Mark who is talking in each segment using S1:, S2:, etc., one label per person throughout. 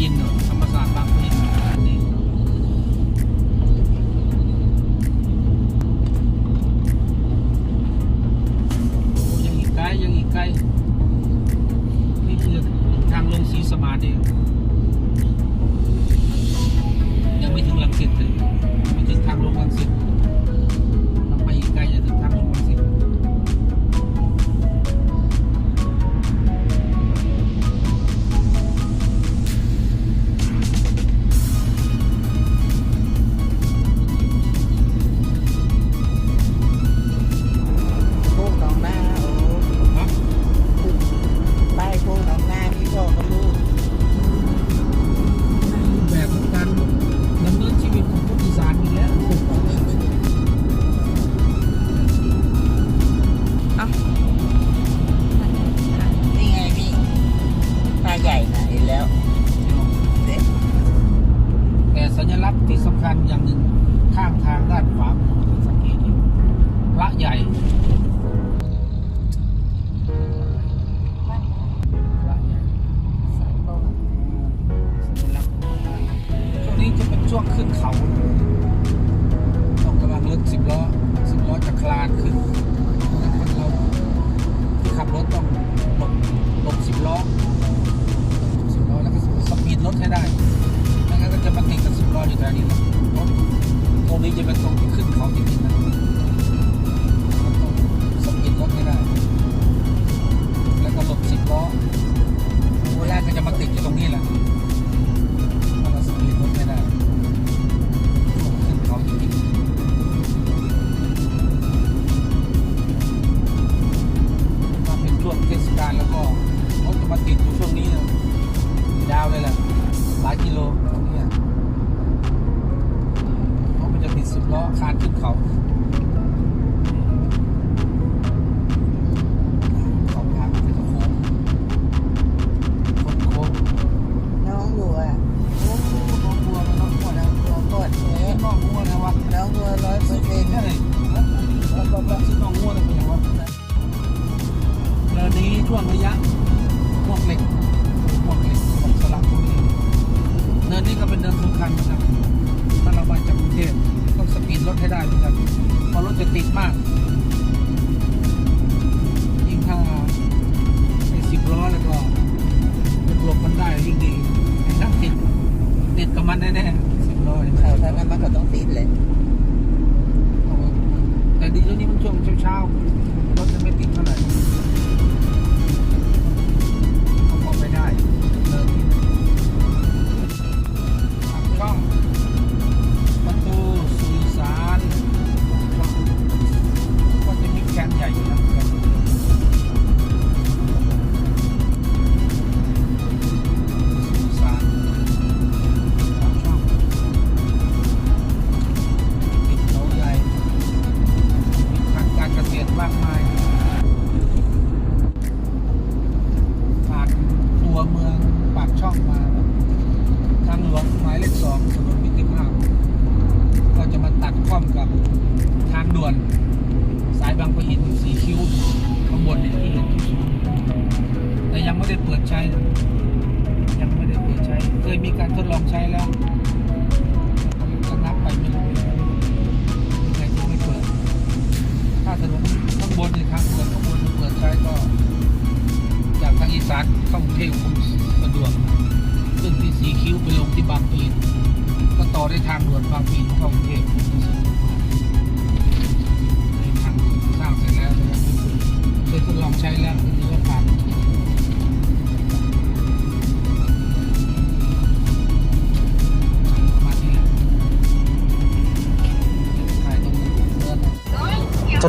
S1: you know.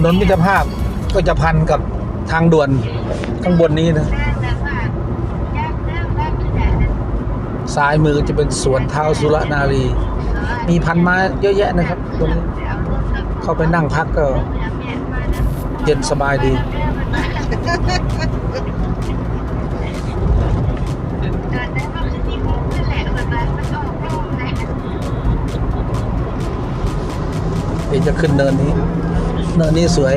S1: ถนนมิตรภาพก็จะพันกับทางด่วนข้างบนนี้นะซ้ายมือจะเป็นสวนเท้าสุรนารี มีพันไม้เยอะแยะนะครับตรงนี้เข้าไปนั่งพักก็ เย็นสบายดีเดี๋ยวจะขึ้นเนินนี้ เนินนี่สวย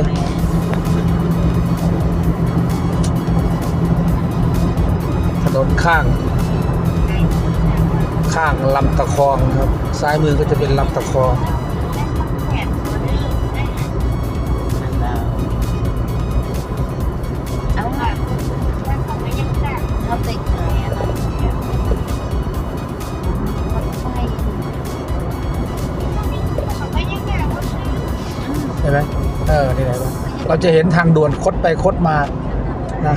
S1: ถนนข้าง ข้างลำตะคองครับ ซ้ายมือก็จะเป็นลำตะคอง จะเห็นทางด่วนคดไปคดมานะ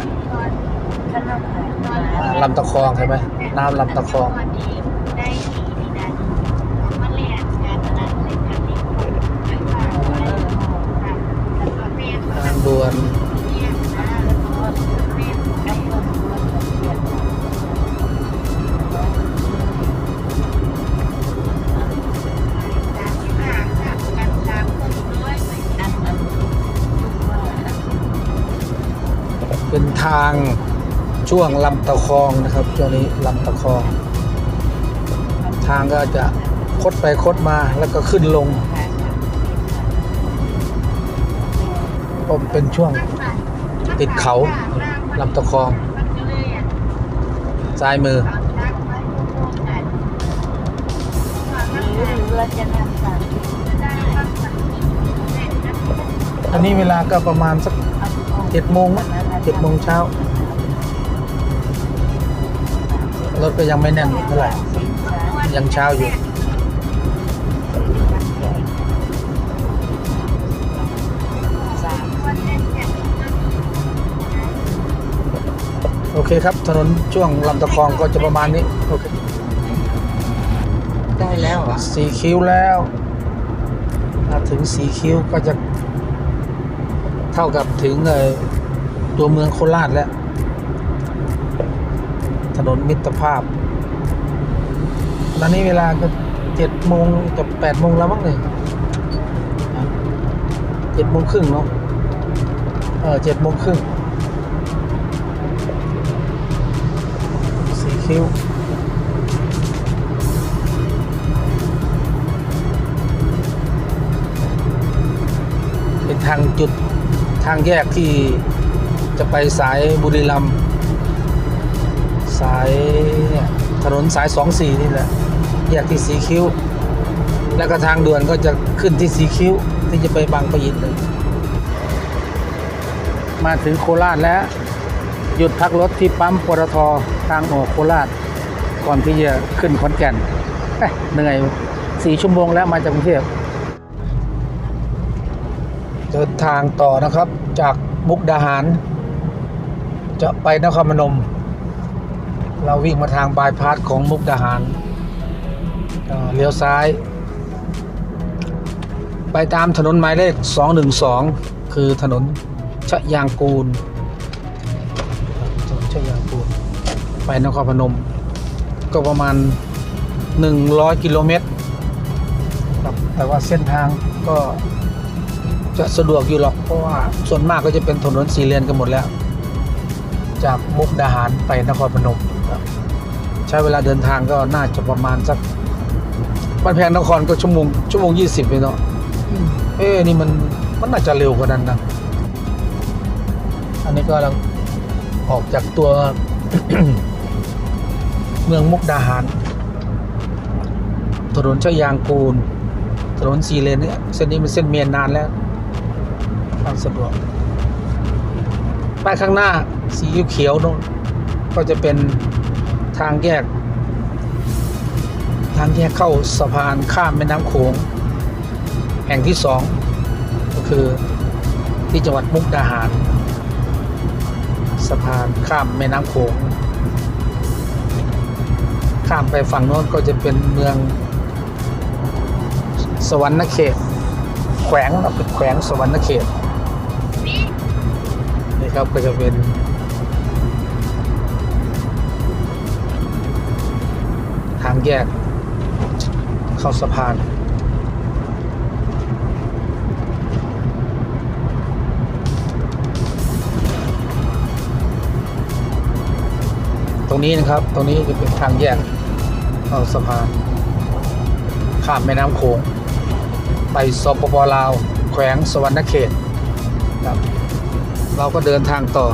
S2: ข้างนอกขาย
S1: อ่าลำตะคองใช่ไหมน้ำลำตะคอง ทางช่วงลำตะคองนะครับช่วงนี้ลำตะคอง ทางก็จะคดไปคดมาแล้วก็ขึ้นลงผมเป็นช่วงติดเขาลำตะคองซ้ายมืออันนี้เวลาก็ประมาณสักเจ็ดโมงมั้ง จ็ดโมงเช้า รถก็ยังไม่แน่นเท่าไหร่ ยังเช้าอยู่
S2: สาม
S1: โอเคครับ ถนนช่วงลำตะคองก็จะประมาณนี้ โอเค
S2: ได้แล้วเหรอ
S1: สีคิ้วแล้วมาถึงสีคิ้วก็จะเท่ากับถึงเอ่อ ตัวเมืองโคราชแล้ว ถนนมิตรภาพ ตอนนี้เวลาก็เจ็ดโมงจะแปดโมงแล้วมั้งเลยเจ็ดโมงครึ่งเนาะ เออเจ็ดโมงครึ่งสีคิ้วเป็นทางจุดทางแยกที่ จะไปสายบุรีรัมย์สายเนี่ยถนนสายสองสี่นี่แหละแยกที่สีคิ้ว แล้วก็ทางด่วนก็จะขึ้นที่สีคิ้ว ที่จะไปบางปะอินเลยมาถึงโคราชแล้ว หยุดพักรถที่ปั๊มปตททางออกโคราช ก่อนที่จะขึ้นขอนแก่นเหนื่อยสี่ชั่วโมงแล้วมาจากกรุงเทพเดินทางต่อนะครับจากมุกดาหาร จะไปนครพนม เราวิ่งมาทางบายพาสของมุกดาหารเลี้ยวซ้าย ไปตามถนนหมายเลข 212 คือถนนชะยางกูลถนนชะยางกูล ไปนครพนม ก็ประมาณ 100 กิโลเมตรครับแต่ว่าเส้นทางก็จะสะดวกอยู่หรอกเพราะว่าส่วนมากก็จะเป็นถนนสี่เลนกันหมดแล้ว จากมุกดาหารไปนครพนมครับใช้เวลาเดินทางก็น่าจะประมาณสักบ้านแพงนครก็ชั่วโมงชั่วโมงยี่สิบเลยเนาะอืมเอ๊ะนี่มันมันน่าจะเร็วกว่านั้นนะอันนี้ก็เราออกจากตัว เมืองมุกดาหาร ถนนชยางกูลถนนสี่เลนเนี่ยเส้นนี้มันเส้นเมียนนานแล้วความสะดวกป้ายข้างหน้า สีเขียวนู่นก็จะเป็นทางแยก ทางแยกเข้าสะพานข้ามแม่น้ำโขงแห่งที่สองก็คือที่จังหวัดมุกดาหาร สะพานข้ามแม่น้ำโขงข้ามไปฝั่งโน้นก็จะเป็นเมือง สวรรณเขต แขวงเราเป็นแขวงสวรรณเขตนี่ครับก็จะเป็น ทางแยก เข้าสะพานตรงนี้นะครับ ตรงนี้จะเป็นทางแยกเข้าสะพาน ข้ามแม่น้ำโขง ไปสปปลาว แขวงสวรรณเขตครับ เราก็เดินทางต่อ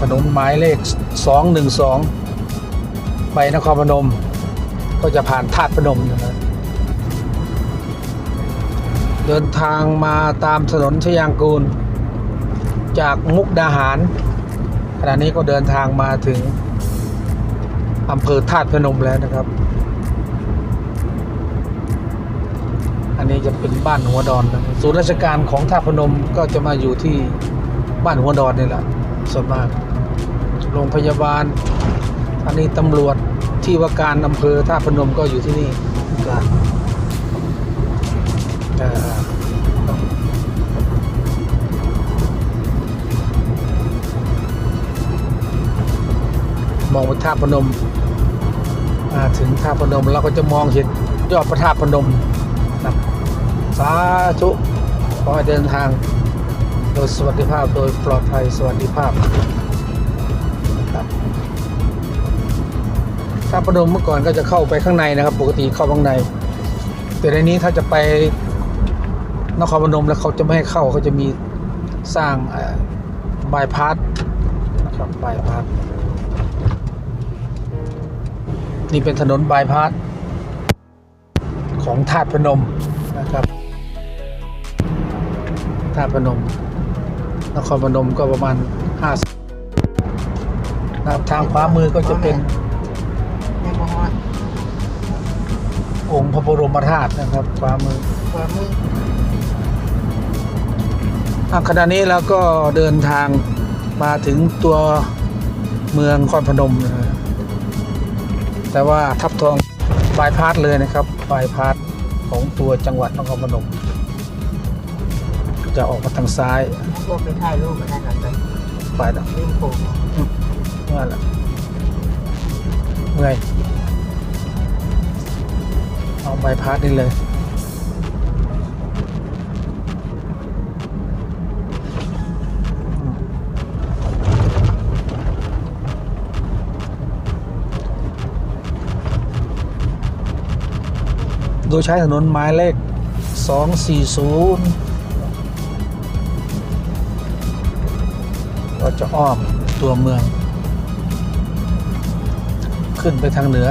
S1: ถนนหมายเลข 212 ไปนครพนม ก็จะผ่านธาตุพนมนะครับเดินทางมาตามถนนชยางกูล จากมุกดาหาร ขณะนี้ก็เดินทางมาถึงอำเภอธาตุพนมแล้วนะครับ อันนี้จะเป็นบ้านหัวดอนนะศูนย์ราชการของธาตุพนมก็จะมาอยู่ที่บ้านหัวดอนนี่แหละส่วนมาก โรงพยาบาลอันนี้ตำรวจที่ว่าการอำเภอท่าพนมก็อยู่ที่นี่ก็เอ่อมองไปท่าพนมมาถึงท่าพนมเราก็จะมองเห็นยอดพระธาตุพนมนะสาธุขอให้เดินทาง โดยสวัสดิภาพโดยปลอดภัยสวัสดิภาพ ถ้าพนมเมื่อก่อนก็จะเข้าไปข้างในนะครับ ปกติเข้าข้างใน แต่ในนี้ถ้าจะไปนครพนมแล้วเขาจะไม่ให้เข้าเขาจะมีสร้างบายพาสนะครับบายพาสนี่เป็นถนนบายพาสของธาตุพนมนะครับธาตุพนม นครพนมก็ประมาณ 50นะครับทางขวามือก็จะเป็น
S2: อ
S1: งค์พระบรมธาตุนะครับขวามือ
S2: ขวามือ
S1: อะขณะนี้เราก็เดินทางมาถึงตัวเมืองนครพนมนะฮะแต่ว่าทับทองบายพาสเลยนะครับบายพาสของตัวจังหวัดนครพนม จะออกมาทางซ้าย
S2: พวกไปถ่ายรูปกันได้หน่อยไป
S1: ไปแล้ว
S2: ลืมผม
S1: นั่นแหละเมื่อย เอาบพาสนี่เลยโดยใช้ถนนหมายเลข 240ก็จะอ้อมตัวเมือง ขึ้นไปทางเหนือ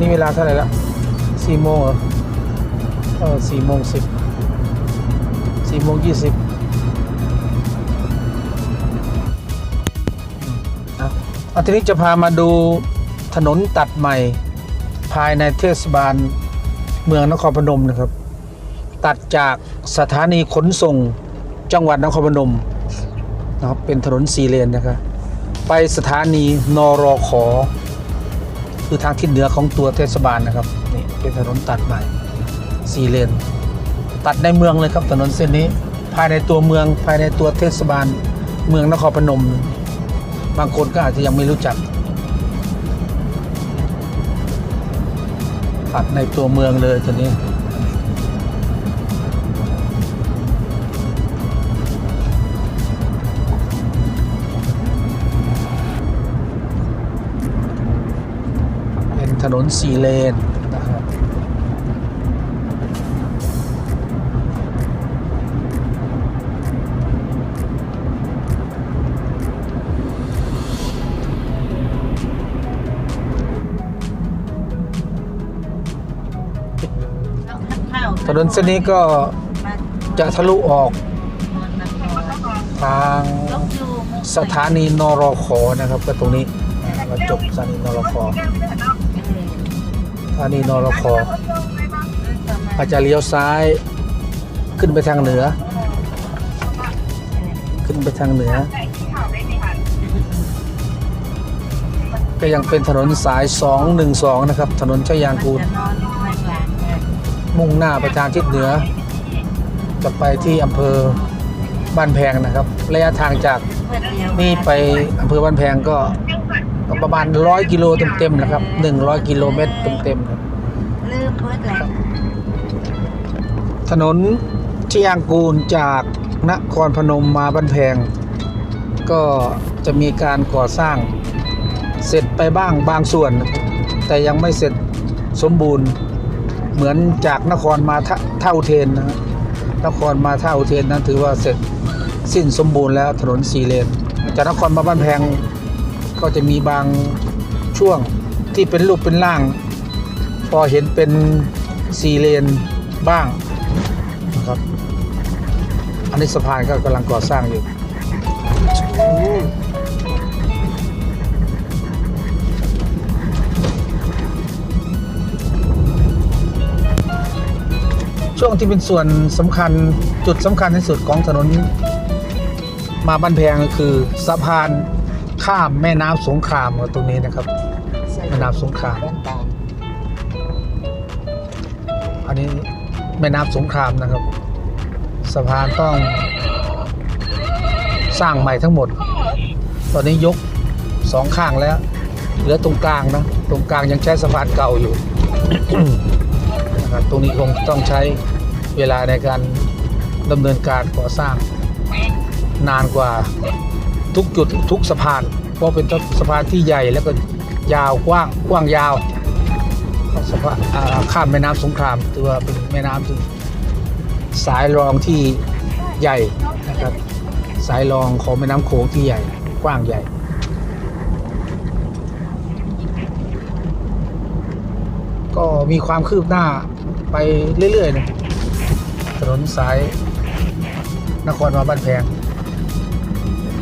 S1: นี่เวลาเท่าไหร่ล้วสี่โมงเหรอเออสี่โมงสิบสี่โมงยี่สิบอันทีนี้จะพามาดูถนนตัดใหม่ ภายในเทศบาลเมืองนครพนมนะครับ ตัดจากสถานีขนส่งจังหวัดนครพนมนะครับเป็นถนนสี่เลนนะครับ ไปสถานีนรอขอ คือทางทิศเหนือของตัวเทศบาลนะครับนี่เป็นถนนตัดใหม่สี่เลน ตัดในเมืองเลยครับถนนเส้นนี้ ภายในตัวเมืองภายในตัวเทศบาล เมืองนครพนม บางคนก็อาจจะยังไม่รู้จัก ตัดในตัวเมืองเลยตัวนี้ ถนนสี่เลนนะครับถนนเส้นนี้ก็จะทะลุออกทางสถานีนรขอนะครับก็ตรงนี้อ่าก็จบสถานีนรขอสถานีนรขออาจจะเลี้ยวซ้ายขึ้นไปทางเหนือ ขึ้นไปทางเหนือ ก็ยังเป็นถนนสาย 212 นะครับ ถนนชัยยางกูลมุ่งหน้าไปทางทิศเหนือ จะไปที่อำเภอบ้านแพงนะครับ ระยะทางจากนี่ไปอำเภอบ้านแพงก็ก็ประมาณ 100 กิโลเต็มๆนะครับ 100 กิโลเมตรเต็มๆ ถนนเชียงกูลจากนครพนมมาบ้านแพง ก็จะมีการก่อสร้างเสร็จไปบ้างบางส่วน แต่ยังไม่เสร็จสมบูรณ์เหมือนจากนครมาท่าท่าเทนนะนครมาเท่าเทนนั้นถือว่าเสร็จสิ้นสมบูรณ์แล้วถนนสี่เลนจากนครมาบ้านแพงก็จะมีบางช่วงที่เป็นรูปเป็นร่าง พอเห็นเป็นสี่เลนบ้าง นี้สะพานก็กำลังก่อสร้างอยู่ช่วงที่เป็นส่วนสำคัญจุดสำคัญที่สุดของถนนมาบ้านแพงก็คือสะพานข้ามแม่น้ำสงครามตรงนี้นะครับแม่น้ำสงคราม อันนี้แม่น้ำสงครามนะครับ สะพานต้องสร้างใหม่ทั้งหมด ตอนนี้ยกสองข้างแล้ว เหลือตรงกลางนะ ตรงกลางยังใช้สะพานเก่าอยู่นะครับตรงนี้คงต้องใช้เวลาในการดำเนินการก่อสร้างนานกว่าทุกจุดทุกสะพาน เพราะเป็นสะพานที่ใหญ่แล้วก็ยาวกว้างกว้างยาวสะพานข้ามแม่น้ำสงครามถือว่าเป็นแม่น้ำที่ สายรองที่ใหญ่นะครับ สายรองของแม่น้ำโขงที่ใหญ่กว้างใหญ่ก็มีความคืบหน้าไปเรื่อยๆนะถนนสายนครมาบ้านแพง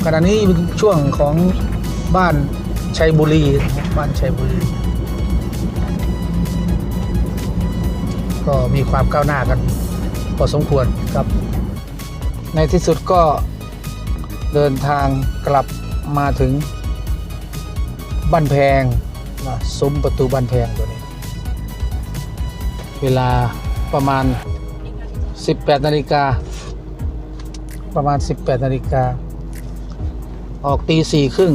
S1: ขณะนี้เป็นช่วงของบ้านชัยบุรีบบ้านชัยบุรี ก็มีความก้าวหน้ากัน พอสมควรครับ ในที่สุดก็เดินทางกลับมาถึงบ้านแพงนะซุ้มประตูบ้านแพงตัวนี้ เวลาประมาณ 18 นาฬิกา ประมาณ 18 นาฬิกา ออกตีสี่ครึ่ง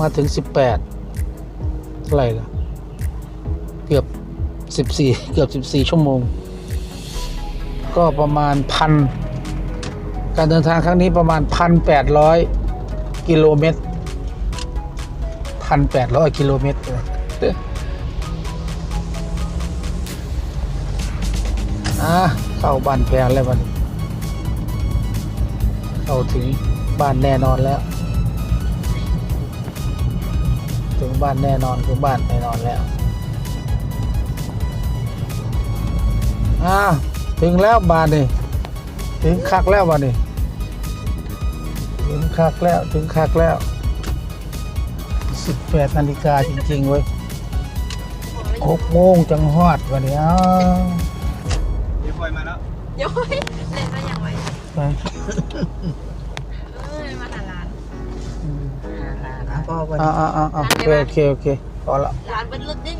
S1: มาถึง 18เท่าไหร่ล่ะ เกือบ 14 เกือบ 14 ชั่วโมง ก็ประมาณพันการเดินทางครั้งนี้ประมาณ 1,800 กิโลเมตร 1,800 กิโลเมตรเลยอะเข้าบ้านแพงแล้ววันเข้าถึงบ้านแน่นอนแล้ว ถึงบ้านแน่นอนถึงบ้านแน่นอนแล้ว อ่า ถึงแล้วบ้านนี่ถึงคักแล้วบ้านนี่ถึงคักแล้วถึงคักแล้วสิบแปดนาฬิกาจริงๆเว้ยหกโมงจังฮอดวันนี้อ้าว
S3: ย้อยเล่นมาอย่างไร
S1: ไป
S3: เอ้ยมาหาร้าน
S2: อ่าๆนะพ่อวัน
S1: อ่าอ่าอ่าโอเคโอเคโอเคพอละ
S3: ร้านเป็นรถได้ห